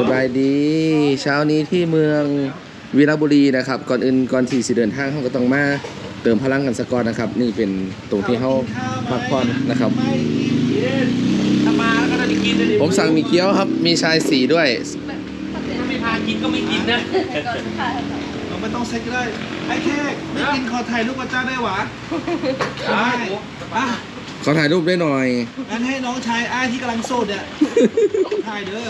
สบายดีเช้านี้ที่เมืองวีรบุรีนะครับ ก่อนอื่นก่อนที่สิเดินทางเขาก็ต้องมาเติมพลังกันสกก่อนนะครับ นี่เป็นตรงที่เขาพักผ่อนนะครับไม่กินถ้ามาแล้วก็น่าจะกินนะดิผมสั่งหมีเกี๊ยวครับ มีชายสีด้วยถ้าไม่พากินก็ไม่กินนะเราไม่ต้องเซ็ตก็ได้ไอ้แขกไม่กินขอถ่ายรูปกับเจ้าได้หวะได้อะ ขอถ่ายรูปด้วยหน่อย งั้นให้น้องชายอ้ายที่กำลังโสดเนี่ยถ่ายเด้อ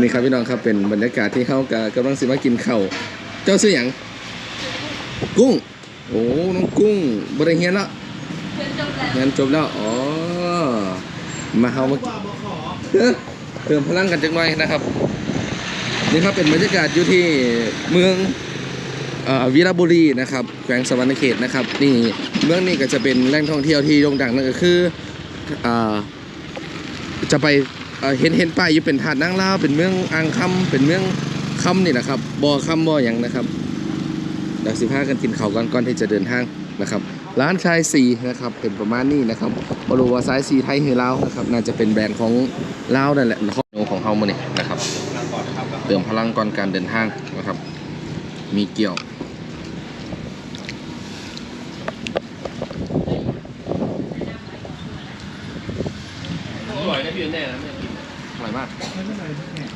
นี่ครับพี่น้องครับเป็นบรรยากาศที่เขากำลังสิมากินข้าวเจ้าซื้ออย่างกุ้ง โอ้น้องกุ้งบริเฮียนแล้วงานจบแล้วอ๋อมาเฮามาว่าบขอเติมพลังกันจักหน่อยนะครับนี่ครับเป็นบรรยากาศอยู่ที่เมืองเอ่อวีรบุรีนะครับแขวงสวรรณเขตนะครับนี่ เมืองนี้ก็จะเป็นแหล่งท่องเที่ยวที่โด่งดังนั่นก็คืออ่าจะไปเห็นเห็นป้ายอยู่เป็นถาดนางลาวเป็นเมืองอ่างคำเป็นเมืองคำนี่นะครับบ่อคำบ่ออย่างนะครับเดี๋ยวสิพากันกินข้าวก่อนก่อนที่จะเดินทางนะครับ ร้านชายสีนะครับเป็นประมาณนี้นะครับบรูว่าสายสีไทยหรือลาวนะครับน่าจะเป็นแบรนด์ของลาวนั่นแหละของของเฮามาเนี่ยนะครับเติมพลังก่อนการเดินทางนะครับ มีเกี่ยว อร่อยนะ พี่แน่นะไม่กินอร่อยมากไม่เป็นไรแขก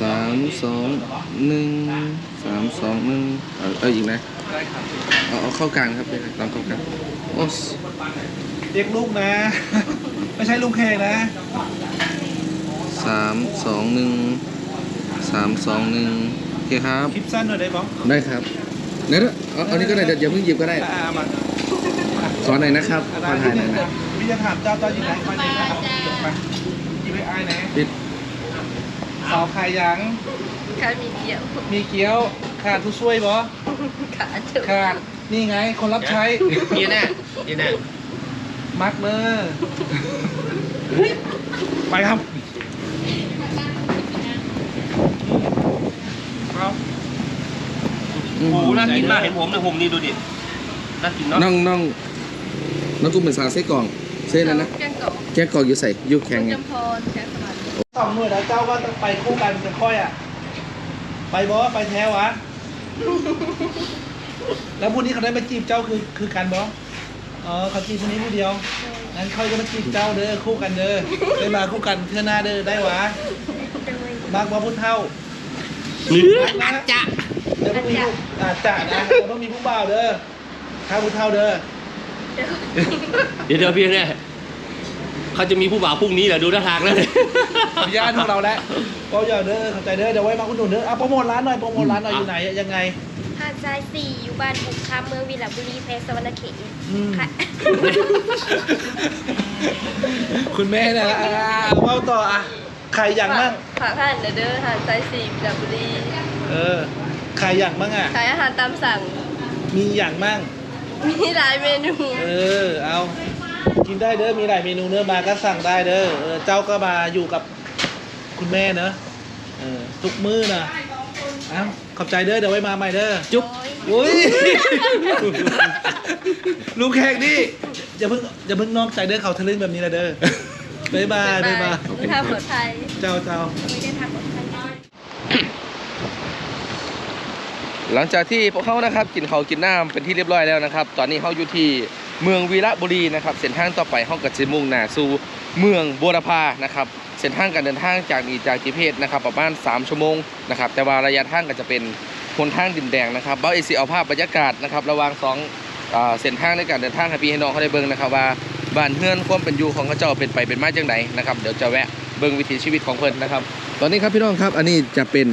สามสองหนึ่งสามสองหนึ่งเอาเอาอีกนะได้ครับเอาเอาเข้ากลางครับตามเข้ากลางโอ้สเรียกลูกนะ ไม่ใช่ลูกแขกนะสามสองหนึ่งสามสองหนึ่งโอเคครับ คลิปสั้นหน่อยได้ปะได้ครับเดี๋ยวเอาเอานี้ก็ได้เดี๋ยวอย่าเพิ่งหยิบก็ได้ อ่ามา ขอหน่อยนะครับขอถ่ายหน่อยนะพี่จะถามเจ้าเจ้าอยู่ไหนมาไหนนะครับมาอยู่ไปอายไหนปิดสาวขายยังข้าวมีเดียว มีเกี๊ยวขาดผู้ช่วยบ่ขาถึงขาดนี่ไง คนรับใช้พี่แน่พี่แน่มักเมอร์ไปครับเอาอืมโอ้โหน่ากินมากเห็นผมนะผมนี่ดูดิ น่ากินเนาะน้องน้อง น้องกุ้งเป็นสาวไส้กรองเส้นนั้นนะแกงกรอบแกงกรอกอยู่ใส่อยูแข็งไงจำพรแกงสลัดสองหน่วยแล้วเจ้าก็ต้องไปคู่กันจะค่อยอะ ไปบอไปแท้วะ แล้วพวกนี้เขาได้มาจีบเจ้าคือคือกันบออ๋อเขาจีบคนนี้ผู้เดียวงั้นค่อยก็มาจีบเจ้าเด้อคู่กันเด้อได้มาคู่กันเพื่อหน้าเด้อได้หวะมากว่าพุทธเท่าอาจจะเดี๋ยวต้องมีผู้อาจจะนะเดี๋ยวต้องมีผู้บ่าวเด้อข้าพุทธเท่าเด้อ เดี๋ยวเดี๋ยวพี่แน่เขาจะมีผู้บ่าวพรุ่งนี้เหรอดูท่าทางแล้วเนี่ยขออนุญาตพวกเราแล้วก็อย่าเด้อเข้าใจเด้อเดี๋ยวไว้มาคุณหนุนเด้ออะโปรโมทร้านหน่อยโปรโมทร้านหน่อยอยู่ไหนยังไงหาดทรายสี่อยู่บ้านบุกคำเมืองวิลาบุรีแพงสวรรณเขตอืมค่ะคุณแม่นะอะเล่าต่ออะใครอย่างมั่งผ่าผ่านเด้อหาดทรายสี่วิลาบุรีเออใครอย่างมั่งอะขายอาหารตามสั่งมีอย่างมั่ง มีหลายเมนู เออ เอา กินได้เด้อ มีหลายเมนูเนื้อะมาก็สั่งได้เด้อเออเจ้าก็มาอยู่กับคุณแม่เนอะเออทุกมื้อนะอ้าวขอบใจเด้อ เดี๋ยวไว้มาใหม่เด้อ จุ๊บอุ้ย ลูกแขกนี่อย่าเพิ่งอย่าเพิ่งนอกใจเด้อเขาทะลึ่งแบบนี้ละเด้อบ๊ายบายบ๊ายบายไม่ทำปลอดภัย เจ้าเจ้า ไม่ได้ทำปลอดภัย หลังจากที่พวกเขานะครับกินเขากินน้ำเป็นที่เรียบร้อยแล้วนะครับ ตอนนี้เขาอยู่ที่เมืองวีระบุรีนะครับเส้นทางต่อไปเขาก็จะมุ่งหน้าสู่เมืองบัวรพานะครับเส้นทางการเดินทางจากนี้จากจีเพศนะครับประมาณ3ชั่วโมงนะครับแต่ว่าระยะทางก็จะเป็นหนทางดินแดงนะครับเบ้าเอซีเอาภาพบรรยากาศนะครับระหว่างสองเส้นทางในการเดินทางให้พี่ให้น้องเขาได้เบิ่งนะครับว่าบ้านเฮือนความเป็นอยู่ของเขาเจ้าเป็นไปเป็นมาจังไดนะครับเดี๋ยวจะแวะเบิ่งวิถีชีวิตของเพิ่นนะครับ ตอนนี้ครับพี่น้องครับอันนี้จะเป็น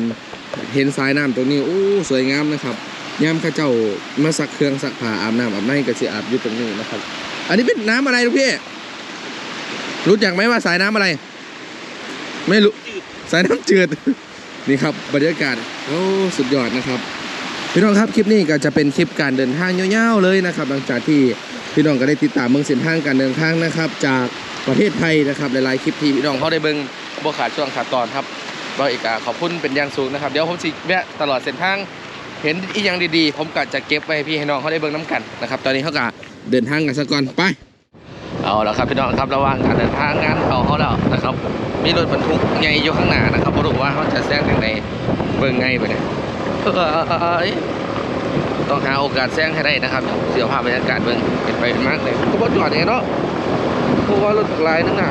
เห็นสายน้ำตรงนี้โอ้สวยงามนะครับยามข้าเจ้ามาซักเครื่องซักผ้าอาบน้ำอาบในก็จะอาบอยู่ตรงนี้นะครับ อันนี้เป็นน้ำอะไรลูกพี่รู้จักไหมว่าสายน้ำอะไร ไม่รู้สายน้ำจืดนี่ครับบรรยากาศโอ้สุดยอดนะครับพี่น้องครับคลิปนี้ก็จะเป็นคลิปการเดินทางยาวๆเลยนะครับ หลังจากที่พี่น้องก็ได้ติดตามเมืองเส้นทางการเดินทางนะครับ จากประเทศไทยนะครับหลายๆคลิปที่พี่น้องเขาได้เบิ่งบ่ขาดช่วงขาดตอนครับ ก็อีกอะขอบคุณเป็นอย่างสูงนะครับ เดี๋ยวผมสิแวะตลอดเส้นทางเห็นอีกอย่างดีๆ ผมก็จะเก็บไว้พี่ให้น้องเขาได้เบิ่งน้ำกันนะครับ ตอนนี้เขาก็เดินทางกันซะก่อนไป เอาละครับพี่น้องครับระหว่างการเดินทางงานเขาเขาแล้วนะครับ มีรถบรรทุกใหญ่อยู่ข้างหน้านะครับบ่รู้ว่าเขาจะแซงทางไหนเบิ่งไงไปเนี่ยเอ้ยต้องหาโอกาสแซงให้ได้นะครับ เสียภาพบรรยากาศเบิ่งเป็นไปมากเลยก็บ่จอดอย่างเนาะเพราะว่ารถหลายนั่งหน้า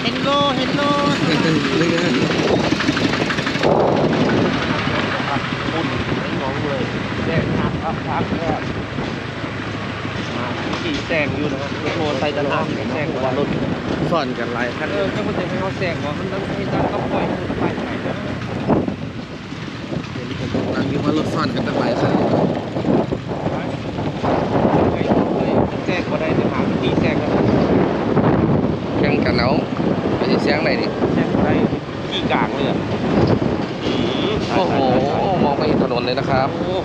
เฮนโลเฮนโล นี่ไงคุณน้องเลยแจ้งพักพักพักแค่มาขี่แซงอยู่นะครับโทรไซต์ตลาดแซงว่ารถซ่อนกันหลายคันเออก็มันจะให้เขาแซงว่ามันต้องให้ตั้งต้องปล่อยมันไปไหนนะนั่งอยู่ว่ารถซ่อนกันตั้งหลายคันแซงก็ได้แต่หาวิธีแซงกันแข่งกันเอา ไปสิแซงไหนดิแซงได้ที่กลางเลยอะโอ้โห มองไม่เห็นถนนเลยนะครับ โอ้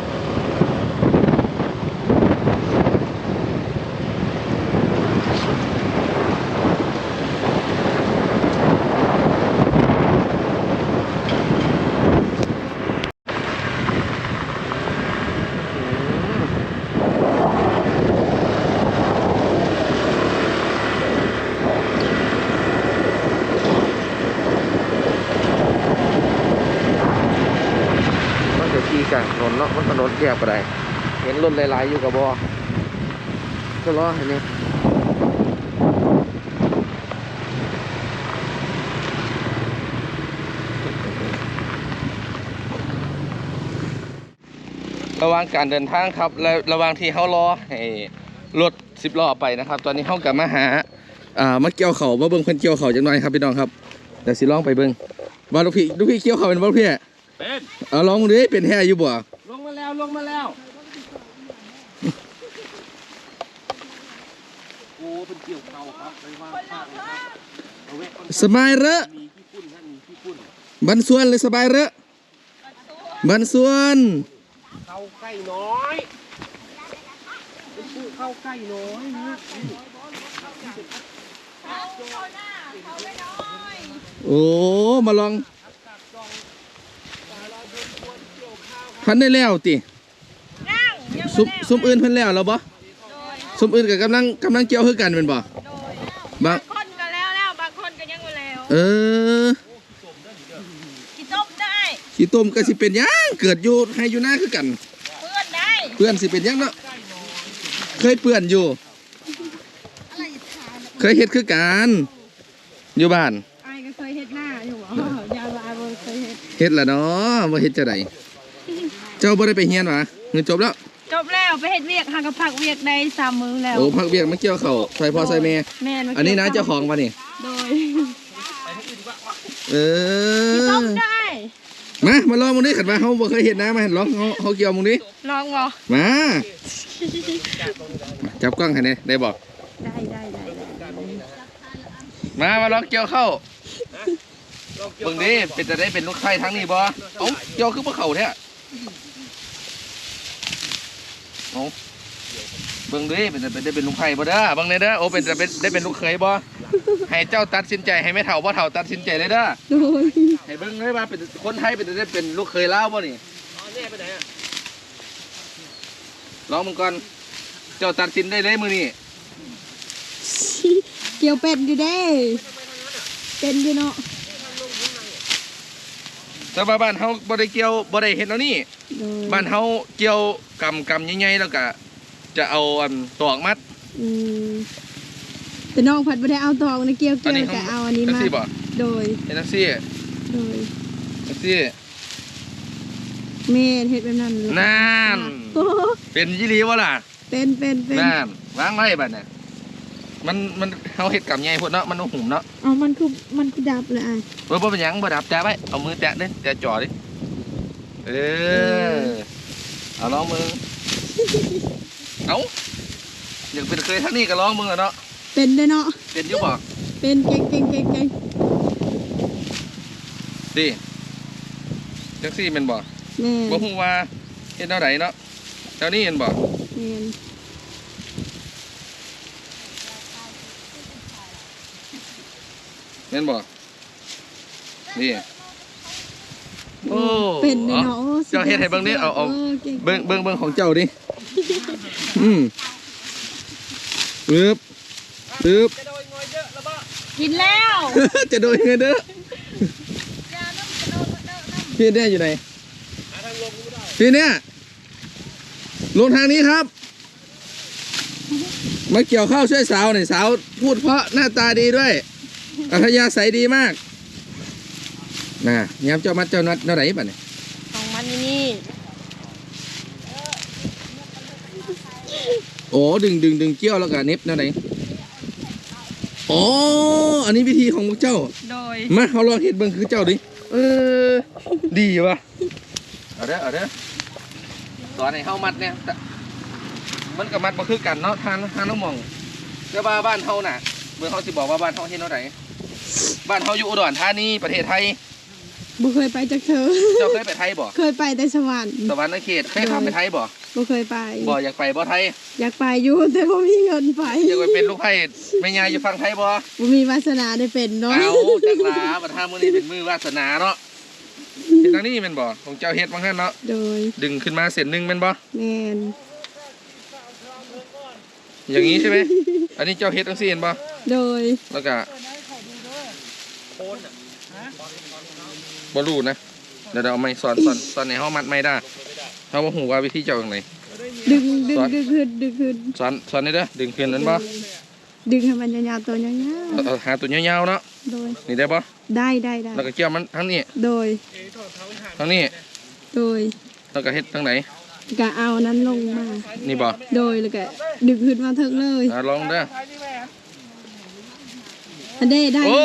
มันจะขี่กลางถนนเนาะมัน ถนนแคบก็ได้เห็นรถหลายๆอยู่กับบ่ก็รอเห็นนี่ระหว่างการเดินทางครับและระหว่างที่เขารอให้รถสิบล้อไปนะครับ ตอนนี้เขากลับมาหาอ่ามาเกี่ยวเขามาเบิ่งเพิ่นเกี่ยวเขาจังหน่อยครับพี่น้องครับเดี๋ยวสิลองไปเบิ่งว่าลูกพี่ลูกพี่เกี่ยวเขาเป็นบ่ลูกพี่เป็นเอาลองดูดิเป็นแท้อยู่บ่ลงมา แล้วลงมาแล้ว โอ้เป็นเกี่ยวเข่าครับไปวางข้างเลยครับเอาไว้ก่อนสบายเหรอมีขี้พุ่นท่านมีขี้พุ่นบันส่วนเลยสบายเหรอบันส่วน เข้าใกล้น้อยเป็นผู้เข้าใกล้น้อยนะโอ้ มาลอง พันได้แล้วติซุมซุมอื่นเพิ่นแล้วแล้วบ่ซุมอื่นกับกำลังกำลังเกี่ยวคือกันเป็นบ่บางคนก็แล้วแล้วบางคนก็ยังไม่แล้วเออกินต้มได้ขี้ต้มก็สิเป็นหยังเกิดอยู่ให้อยู่หน้าคือกัน เพื่อนได้เปื้อนสิเป็นหยังเนาะเคยเปื้อนอยู่ เคยเฮ็ดคือกันอยู่บ้านไอ้ก็เคยเฮ็ดหน้าอยู่บ่ยายว่าไอ้บ่เคยเฮ็ดเฮ็ดละเนาะบ่เฮ็ดจะได เจ้าบ่ได้ไปเฮียนหวะเงินจบแล้ว จบแล้วไปเฮ็ดเวียกหางกับผักเวียกได้สามมื้อแล้วโอ้พักเวียกมาเกี่ยวเขาวใส่พ่อใส่แม่ แม่นมาอันนี้นะเจ้าของปะนี่ โดยเอกินต้อมได้มา มาลองมึงดิขันมาเขาบ่เคยเห็นนะมาลองเขาเขาเกี่ยวมึงดิลองบ่มา จับกล้องให้ได้ได้บอกได้ได้ได้ได้มา มาลองเกี่ยวเข้าเบิ่งดิเป็นจะได้เป็นลูกไข่ทั้งนี้บ่เอ้าเกี่ยวคือบ่เข้าแท้ เอ้าเบิ่งดิเป็นได้เป็นลูกไข่บ่เด้อเบิ่งเลยเด้อโอ้เป็นจะเป็นได้เป็นลูกเขยบ่ให้เจ้าตัดสินใจให้แม่เฒ่าบ่เฒ่าตัดสินใจเลยเด้อให้เบิ่งเลยว่าเป็นคนไทยเป็นได้เป็นลูกเขยลาวบ่นี่อ๋อแน่ไปไหนอะลองมึงก่อนเจ้าตัดสินได้เลยมือนี่เกี่ยวเป็ดอยู่เด้เป็นอยู่เนาะ แต่ว่าบ้านเฮาบ่ได้เกี่ยวบ่ได้เฮ็ดแล้วนี่ โดยบ้านเฮาเกี่ยวกำกำใหญ่ๆแล้วก็จะเอาอันตอกมัด อืมแต่น้องผัดบ่ได้เอาตองนะเกี่ยวอันเกี่ยวนี้แต่เอาอันนี้จังมาซี่บ่โดยเฮ็ดจังซี่โดยจังซี่แม่เฮ็ดแบบนั้นเลยนั่นโอ้โหเป็นยี่หลีบ่ล่ะเป็นเป็นเป็นนั่นวางไว้บัดน่ะ มันมันเฮาเฮ็ดกำใหญ่พุ่นเนาะมันบ่หุ่มเนาะเอามันคือมันคือดับเลยอะบ่บ่เป็นหยังบ่ดับแตะไว้เอามือแตะเด้แตะจ่อดิเออเอาลองมือเอ้าอยากเป็นเคยทั้งนี้ก็ลองมือเนาะเป็นได้เนาะเป็นอยู่บ่เป็นเก่งเก่งเก่งเก่งสิจังซี่แม่นบ่แม่บ่ฮู้ว่าเฮ็ดแนวใดเนาะเจ้านี่เห็นบ่แม่น แม่นบ่นี่โอ้เป็นเนาะอาโอ้สุดยอเจ้าเฮ็ดให้เบิ่งดิเอาเอาก่งเบิ่งเบิ่งเบิ่งของเจ้าดิอืมปึ๊บปึ๊บกินแล้วจะโดนเงินเด้อพี่เนี่ยอยู่ไหนพี่เนี่ยลงทางนี้ครับ มาเกี่ยวข้าวช่วยสาวหน่อยสาวพูดเพราะหน้าตาดีด้วย อัธยาศัยดีมากน่ะยามเจ้ามัดเจ้านัดเท่าไหร่ป่ะเนี่ยของมันอยู่นี่โอ้ดึงดึงดึงเกี้ยวแล้วก็เน็บเท่าไหร่อ๋ออันนี้วิธีของพวกเจ้า โดย มาเขาลองเห็ดเบิ่งคือเจ้าดิเออ ดีวะเอาเด้อเอาเด้อตอนไหนเฮามัดเนี่ยแต่มันกับมัดบ่คือกันเนาะทานทานน้องหมองแต่ว่าบ้านเฮาน่ะเมื่อเขาสิบอกว่าบ้านเฮาเฮ็ดเท่าไหร่ บ้านเฮาอยู่อุดรธานีประเทศไทยบ่เคยไปจากเธอ เจ้าเคยไปไทยบ่เคยไปแต่สวรรค์สวรรค์เขตเคยข้ามไปไทยบ่บ่เคยไปบ่อยากไปบ่ไทย อยากไปอยู่แต่บ่มีเงินไปอยากไปเป็นลูกไผ่แม่ยายอยู่ฝั่งไทยบ่บ่มีวาสนาได้เป็นเนาะเอาจักลาบัดท่ามื้อนี้เป็นมือวาสนาเนาะเฮ็ดทางนี้แม่นบ่ของเจ้าเฮ็ดบางท่านเนาะโดยดึงขึ้นมาเส้นหนึงแม่นบ่แม่นอย่างนี้ใช่ไหมอันนี้เจ้าเฮ็ดทั้งสี่เห็นป่ะโดยแล้วก็ บอลูนะ เดี๋ยวเราเอาไม้สอนสอนสอนในห้องมัดไม่ได้เขาบอกหูว่าวิธีเจ้าอย่างไรดึงดึงสอนดึงขึ้นดึงขึ้นสอนสอนนี่เด้อดึงขึ้นนั้นป่ะดึงให้มันยาวๆตัวยาวเอาเอาหาตัวยาวๆเนาะๆโดยนี่ได้ป่ะได้ได้ได้แล้วก็เกี่ยวมันทั้งนี้โดยทั้งนี้โดยแล้วก็เฮ็ดทั้งไหนก็เอานั้นลงมานี่บ่โดยแล้วก็ดึงขึ้นมาเถิงเลยอะลองเด้อ อันเด้ได้โอ้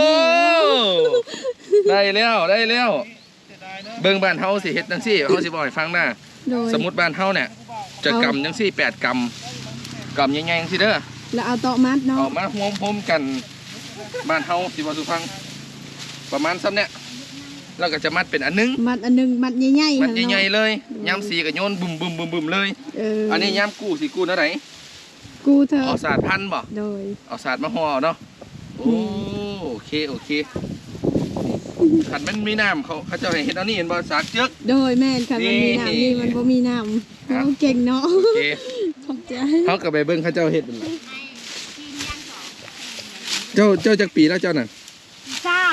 ได้ได้แล้วได้แล้วเบิ่งบ้านเฮาสิเฮ็ดจังซี่เฮาสิบอกให้ฟังนะโดยสมมุติบ้านเฮาเนี่ยจะกำจังซี่แปดกำกำใหญ่ๆจังซี่เด้อแล้วเอาโต๊ะมัดเนาะออกมาห่วมพมกันบ้านเฮาสิบ่สุฟัง ประมาณซ้ำเนี่ยแล้วก็จะมัดเป็นอันนึง มัดอันหนึงมัดใหญ่ๆมัดหั่นใหญ่เนาะๆเลยย้ำสีก็โยนบึมบึมบึมบึมเลยเอออัอันนี้ย้ำกู้สิกู้เท่าไหร่กูเธอเอาศาสตร์พันบ่โดยเอาศาสตร์มาห่อเนาะ โอ้โอเคโอเคขันมันมีน้ำเขาเขาเจะให้เห็นเอานี่เห็นบ่สากจึกโดยแม่นค่ะมันมีนี่น้ำนี่มันบ่มีน้ำครับ เขาเก่งเนาะโอเคขอบใจเขากับไปเบิ่งเขาเจ้าเฮ็ดเป็นไรเจ้าเจ้าจักปีแล้วเจ้าน่ะเจ้า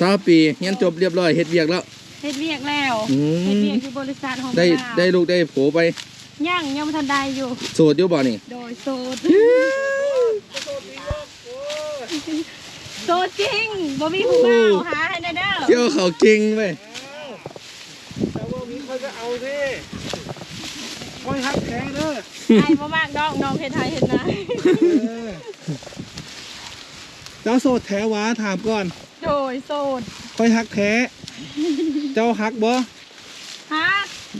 สาวปีเรียนจบเรียบร้อยเฮ็ดเวียกแล้ว เฮ็ดเวียกแล้วอืเฮ็ดมเวียกที่บริษัทของได้เราได้ลูกได้โผไปย่างยังบ่ทันได้อยู่โสดอยู่บ่นี่ โดยโสด โสดจริงบ่มีผู้บ่าวหาให้ได้เด้อเจ้าเขาเก่งเว้ยแต่ว่ามีคนก็เอาสิคอยฮักแท้เด้อไอ้บ่มากดอกน้องเฮ็ดไทยเฮ็ดนาเออเจ้าโสดแท้วะถามก่อนโดยโสดคอยฮักแท้ เจ้าฮักบ่ฮะ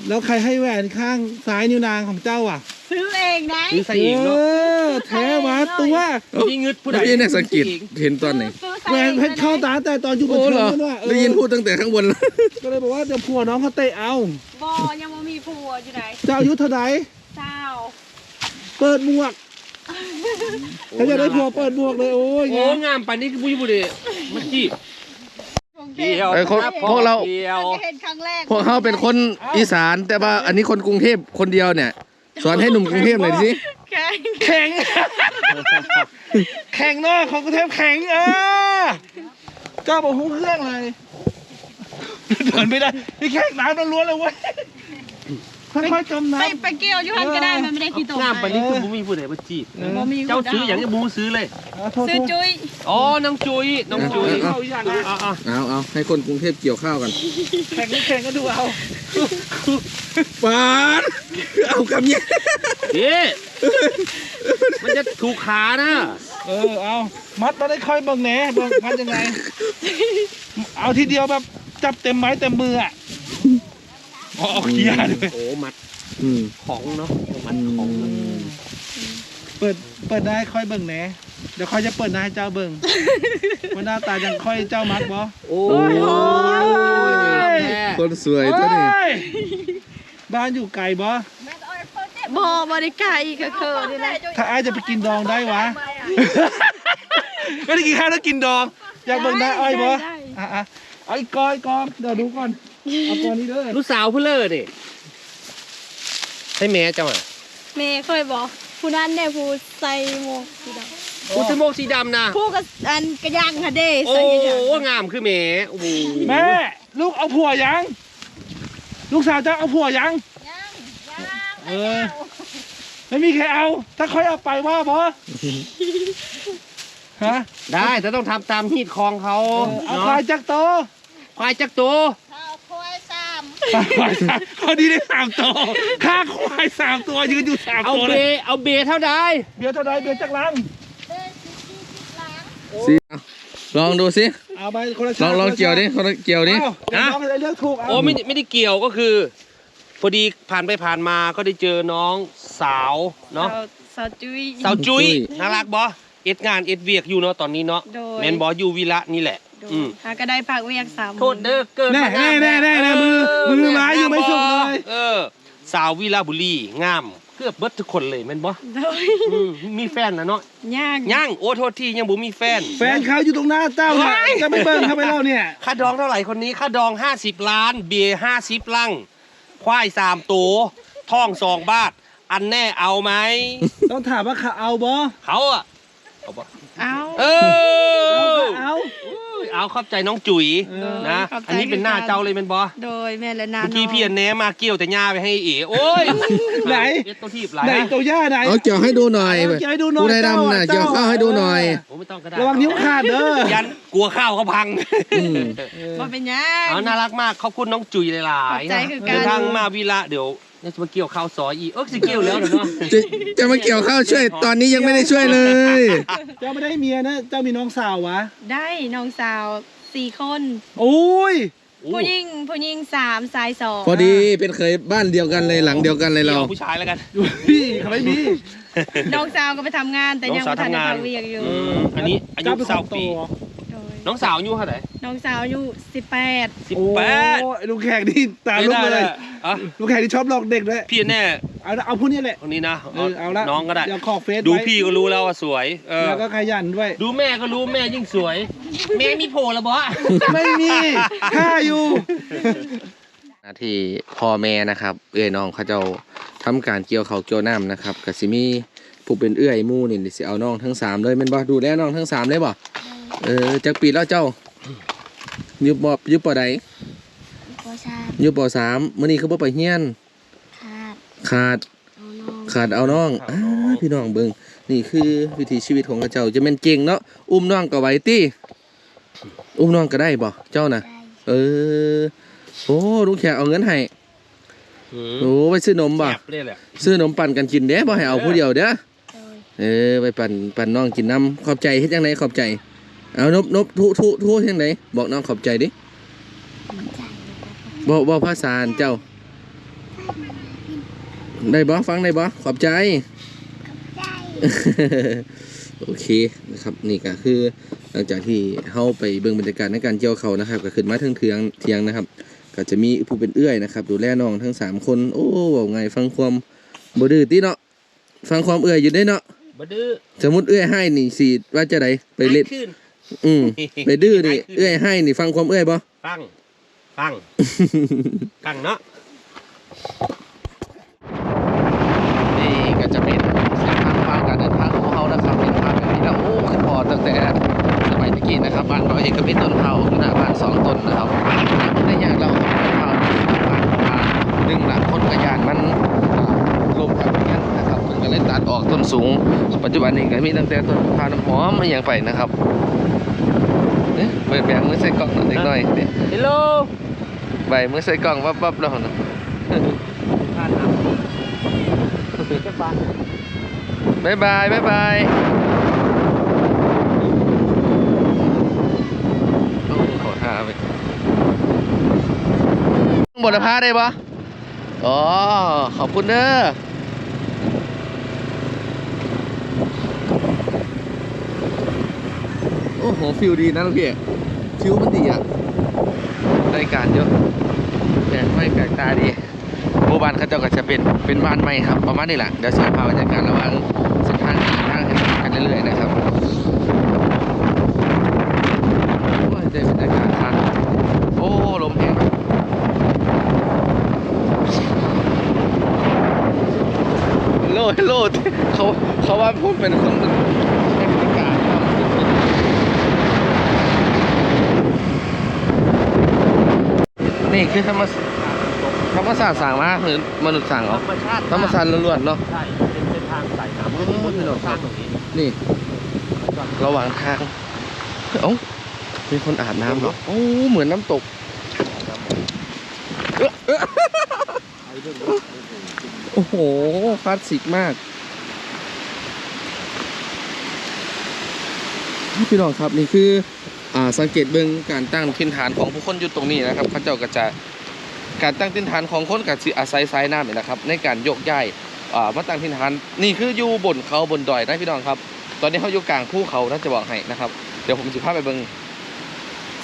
แล้วใครให้แหวนข้างซ้ายนิ้วนางของเจ้าอะซื้อเองได้ซื้อใส่อีกเอเนาะอแท้วะตัวพี่งึดผู้ใดพี่เนี่ยสังเกตเห็นตอนไหนซื้อใส่แหวนเพชรเข้าตาตาแต่ตอนอยู่บนโอ้เทิเหรองนั่นว่ะเออได้ยินพูดตั้งแต่ข้างบนแล้วก็เลยบอกว่าเดี๋ยวผัวน้องเขาเตะเอาบ่ยังบ่มีผัวอยู่ไหนเจ้าอายุเท่าไหร่เจ้าเปิดหมวกถ้าจะได้ผัวเปิดหมวกเลยโอ้ยโอ้งามปานนี้คือผู้อยู่บุรีมาจีบ เดียวไอ้คนพวกเราเดียว เห็นครั้งแรกพวกเขาเป็นคนอีสานแต่ว่าอันนี้คนกรุงเทพคนเดียวเนี่ย สอนให้หนุ่มกรุงเทพหน่อยสิแข่งแข็ง แข็งเนาะของกรุงเทพแข็งเออเจ้าบอกหุ้เครื่องเลยเดินไม่ได้นี่แข็งน้ำล้วนๆเลยเว้ย ค่อยๆจมน้ไปไปเกี่ยวอยู่หันก็ได้มันไม่ได้ขี้ตกงามปานนี้คือผู้มีผู้ใดมาจีบำเออ บ่มีเจ้าซื้ออย่างนี้บูซื้อเลยเอาโทษซื้อจุ้ยอ๋อ น้องจุยน้องจุยเอาเข้าอีสานนะอะอะเอาเอาให้คนกรุงเทพเกี่ยวข้าวกันแข็งไม่แข็งก็ดูเอาปานเอาคำเนี้ยเอ๊ะมันจะถูกขานะ เออเอามัดมาได้ค่อยเบิ่งแหนเบิ่งมัดยังไง เอาทีเดียวแบบจับเต็มไม้เต็มมืออะ อ๋อเอาเกียร์ด้วยโอ้มัดอืม ของเนาะมัดของเนอะเปิดเปิดได้ค่อยเบิ่งแหนเดี๋ยวค่อยจะเปิดหน้าให้เจ้าเบิ่งว่าหน้าตายังค่อยเจ้ามัดบ่ โอ้ยคนสวยเจ้านี่โอ้ยบ้านอยู่ไกลบ่บ่บ่ได้ไก่ก็คือนี่แหละถ้าอ้ายจะไปกินดองได้วะ ไม่ได้กินข้าวแล้วกินดอง อยากเบิ่งหน้าอ้อยบ่ได้อะอะเอาอีกกอนอีกกอนเดี๋ยวดูก่อน เอากอนนี้เด้อลูกสาวเพื่อนเลยดิให้แม่เจ้าอะเมย์เคยบอกผู้นั้นได้ผู้ใส่หมวกสีดอุตโมกสีดำนะำผู้กับอันกระย่างค่ะเด้โอ้ใส่กระย่างงามคือแม่โอ้โหแม่ลูกเอาผัวยัง ลูกสาวเจะเอาผัวยังย่างย่างเออ ไม่มีใครเอา ถ้าค่อยเอาไปว่าบอฮะได้แต่ต้องทำตามฮีดคองเขาเอาเนาะควายจักโตควายจักตัวข้ เขาดีได้สามตัวค่าควายสามตัวยืนอยู่สามเอาตัวเบเลยเอาเบเท่าใดเบียร์เท่าไรเบียร์จักลังเดินสิบสี่สิบหลังสิลองดูสิเอาไปคนละลองลองเกี่ยวดิคนละเกี่ยวดิเอ้าเดี๋ยวน้องจะเลือกถูกเอาโอ้ไม่ไม่ได้เกี่ยวก็คือ พอดีผ่านไปผ่านมาก็ได้เจอน้องสาวเนาะสาวสาวจุ้ย สาวจุ้ยน่ารักบอเอ็ดงานเอ็ดเวียกอยู่เนาะตอนนี้เนาะโดย แมนบออยู่วิระนี่แหละโดย อืม หาก็ได้พักเวียกสามโทษเด้อเกิดแน่แน่แน่แน่แน่มือมือไม้อยู่ไม่สุกเลย เออ สาววิระบุรีงามเกือบเบิดทุกคนเลยแม่นบ่โดยอืมมีแฟนนะเนาะย่างยังโอ้โทษทียังบ่มีแฟน แฟนเขาอยู่ตรงหน้าเจ้าเนี่ยว้ายจะไม่เบิ่งเขาไปเล่าเนี่ย ค่าดองเท่าไหร่คนนี้ค่าดอง 50 ล้าน เบียร์50 ลัง ควายสามตัวท่องสองบาท อันแน่เอาไหม ต้องถามว่าเขาเอาบอเขาอะเอาบ่เอาเอเอาอก็เอา เอาเข้าใจน้องจุ๋ยเออนะขอบใจอันนี้เป็นหน้าเจ้าเลยเป็นบอโดยแม่และนาเมื่อกี้น้งพี่อันแหนมาเกี่ยวแต่หญ้าไปให้เอ๋โอ้ยไหนเอ็ดตัวทีบหลายไหนนะตัวย่าไหนเอาเกี่ยวให้ดูหน่อยเอาเกี่ยวให้ดูหน่อยผู้ใดดำน่ะเจ้าเกี่ยวข้าวให้ดูหน่อยผมไม่ต้องก็ได้ระวังนิ้วขาดเด้อยันกลัวข้าวเขาพังอืมบ่เป็นหยังเอาน่ารักมากขอบคุณน้องจุ๋ยหลายขอบใจๆคือกันเดินทางมาวีระเดี๋ยว เนี่ยจะมาเกี่ยวข้าวซอยอีกเออสิเกี่ยวแล้วเดี๋ยวเนาะจะจะมาเกี่ยวข้าวช่วย ตอนนี้ยังไม่ได้ช่วยเลย เจ้าไม่ได้เมียนะ เจ้ามีน้องสาววะ ได้น้องสาวสี่คน โอ้ยผู้หญิงผู้หญิงสามชายสองพอดีเป็นเคยบ้านเดียวกันเลยหลังเดียวกันเลยเราเกี่ยวผู้ชายแล้วกันพี่เขาไม่มีน้องสาวก็ไปทำงานแต่ยังไม่ทันได้ทำเวียกอยู่อืมอันนี้อายุเจ้าเป็นคสาวนโตปีโดย น้องสาวอายุเท่าไหร่น้องสาวอายุสิบแปดสิบโอ้แปดยลูกแขกนี่ตาลุกเลยอะลูกแขกที่ชอบหลอกเด็กด้วยพี่แน่เอาเอาผู้นี้แหละคนนี้นะเออเอาละน้องก็ได้เดี๋ยวขอเฟซดูไว้พี่ก็รู้แล้วว่าสวยเออแล้วก็ขยันด้วย ดูแม่ก็รู้แม่ยิ่งสวย แม่มีโผล่แล้วบอไม่มีค่าอยู่หน้าที่พ่อแม่นะครับเอื้อยน้องเขาเจ้าทำการเกี่ยวเขาวเกี่ยวน้ำนะครับกสิมีผู้เป็นเอื้อยหมู่นี่สิเอาน้องทั้งสามเลยแม่นบ่ดูแลน้องทั้งสามเลยบ่ เออจักปีแล้วเจ้าอยู่บ่อยู่ปอใดก็ชาอยู่ปสามมื้อนี้คือบ่ไปเฮียนขาดขาด เอาน้องขาดเอาน้องอ่าพี่น้องเบิ่งนี่คือวิถีชีวิตของเขาเจ้าจะแม่นเก่งเนาะอุ้มน้องก็ไหวติอุ้มน้องก็ได้บ่เจ้าน่ะ ได้เออ โอ้ลุงแขกเอาเงินให้โอ้ไปซื้อนมบ่ แอบเลยแหละ ซื้อนมปั่นกันกินเด้บ่ให้เอาผู้เดียวเด้อ โดย เออไปปั่นปั่นน้องกินน้ำขอบใจเฮ็ดจังไดขอบใจ เอานบนบทุทุทุจังไดบอกน้องขอบใจดิใจบอกบอกภาษาอันเจ้า ได้บ่ฟังได้บ่ขอบใจใจ โอเคนะครับนี่ก็คือหลังจากที่เฮาไปเบิ่งบรรยากาศในการเกี่ยวเขาวนะครับ ก็ขึ้นมาถึงเทียงเทียงนะครับ ก็จะมีผู้เป็นเอื้อยนะครับ ดูแลน้องทั้งสามคน โอ้เว้าไงฟังความบ่ดื้อติเนาะฟังความเอื้อยอยู่ได้เนาะบดื้อสมมุติเอื้อยให้นี่สิว่าจะไดไปเล่นขึ้น อืมไปดื้อนี่เอื้อยให้นี่ฟังความเอื้อยบ่ฟัง ฟัง ฟังเนาะนี่ก็จะเป็นเส้นทางทางการเดินทางของเขานะครับเป็นทางแบบนี้แล้วโอ้ขึ้นพอตั้งแต่สมัยตะกี้นะครับบ้านเราเองก็มีต้นเผาอยู่หน้าบ้านสองต้นนะครับในยากเราเอาต้นเผาอยู่หน้าบ้านเพราะว่าหนึ่งหลักคนกระยานมันลมกับเงี้ยนะครับเพิ่น ก็เลยตัดออกต้นสูง ปัจจุบันนี้ก็มีตั้งแต่ต้นพาน้ำหอมมาอย่างไปนะครับเอ๊ะเปิดแบงมือใส่กล่องหน่อยเล็กน้อยเนี่ยฮัลโหลใบมือใส่กล่องวับวับแล้วนะผ่านน้ำแค่บ้านบายบายบายบายโอ้ขอท่าไปบทพาได้ปะอ๋อ ขอบคุณเด้อ โอ้โหฟิลดีนะลูกพี่คิ้วมันดีอะได้การเยอะแปลไม่แปลกตาดีโมบ้านเขาจะาก็จะเป็นเป็นบ้านใหม่ครับ ประมาณนี้แหละเดี๋ยวเชิญพาบรรยากาศระหว่างเส้นทางทางกันเรื่อยๆนะครับโอ้ยเด้บรรยากาศครับโอ้ลมแห้งโลดโลดเขาเขาว่าพูดเป็นคน นี่คือธรรมศธรรมศาสตร์สั่งมาหรือมนุษย์สั่งเหรอธรรมชาติธรรมศาสตร์ล้วนๆเนาะใช่เป็นเส้นทางสายน้ำอ๋อมันเป็นทางตรงนี้นี่ ระหว่างทางเอ้ามีคนอาบน้ำเหรอโอ้เหมือนน้ำตกเอ๊ะเอ๊ะโอ้โหคลาสสิกมากพี่น้องครับนี่คืออ่า สังเกตเบื้องการตั้งถิ่นฐานของผู้คนอยู่ตรงนี้นะครับเขาเจ้าก็จะการตั้งถิ่นฐานของคนกับอาศัยสายน้ำนี่นะครับ ในการโยกย้ายมาตั้งถิ่นฐานนี่คืออยู่บนเขาบนดอยนะพี่น้องครับ ตอนนี้เขาอยู่กลางภูเขาน่าจะบอกให้นะครับ เดี๋ยวผมจะพาไปเบิ่ง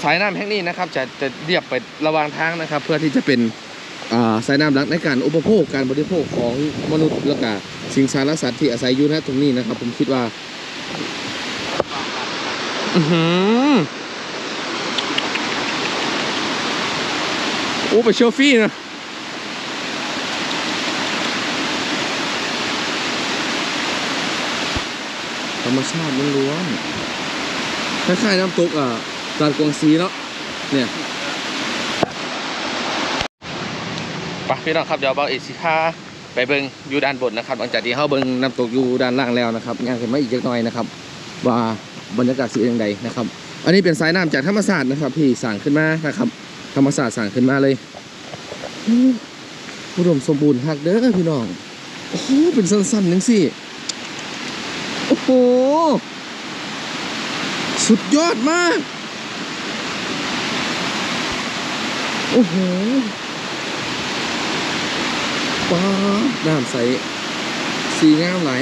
สายน้ำแห่งนี้นะครับ จะจะเรียบไประวางทางนะครับ เพื่อที่จะเป็นสายน้ำหลักในการอุปโภคการบริโภคของมนุษย์และก็สิ่งสารสัตว์ที่อาศัยอยู่ณตรงนี้นะครับ ผมคิดว่า อือหือ โอ้ไปเชลฟี่นะธรรมชาติล้วนๆคล้ายๆน้ำตกอะตาดกวงซีเนาะเนี่ยไปพี่น้องครับเดี๋ยวเบาเอสิพาไปเบิงอยู่ด้านบนนะครับ หลังจากที่เขาเบิงน้ำตกอยู่ด้านล่างแล้วนะครับย่างขึ้นมอีกเล็กน้อยนะครับ ว่าบรรยากาศสิเป็นยังไงนะครับ อันนี้เป็นสายน้ำจากธรรมศาสตร์นะครับที่สั่งขึ้นมานะครับ ธรรมศาสตร์สั่งขึ้นมาเลยอู้อุดมสมบูรณ์ฮักเด้อพี่น้อง โอ้โหเป็นสั้นๆนึงสิ โอ้โห สุดยอดมาก โอ้โหว้าวน้ำใส สีงามหลาย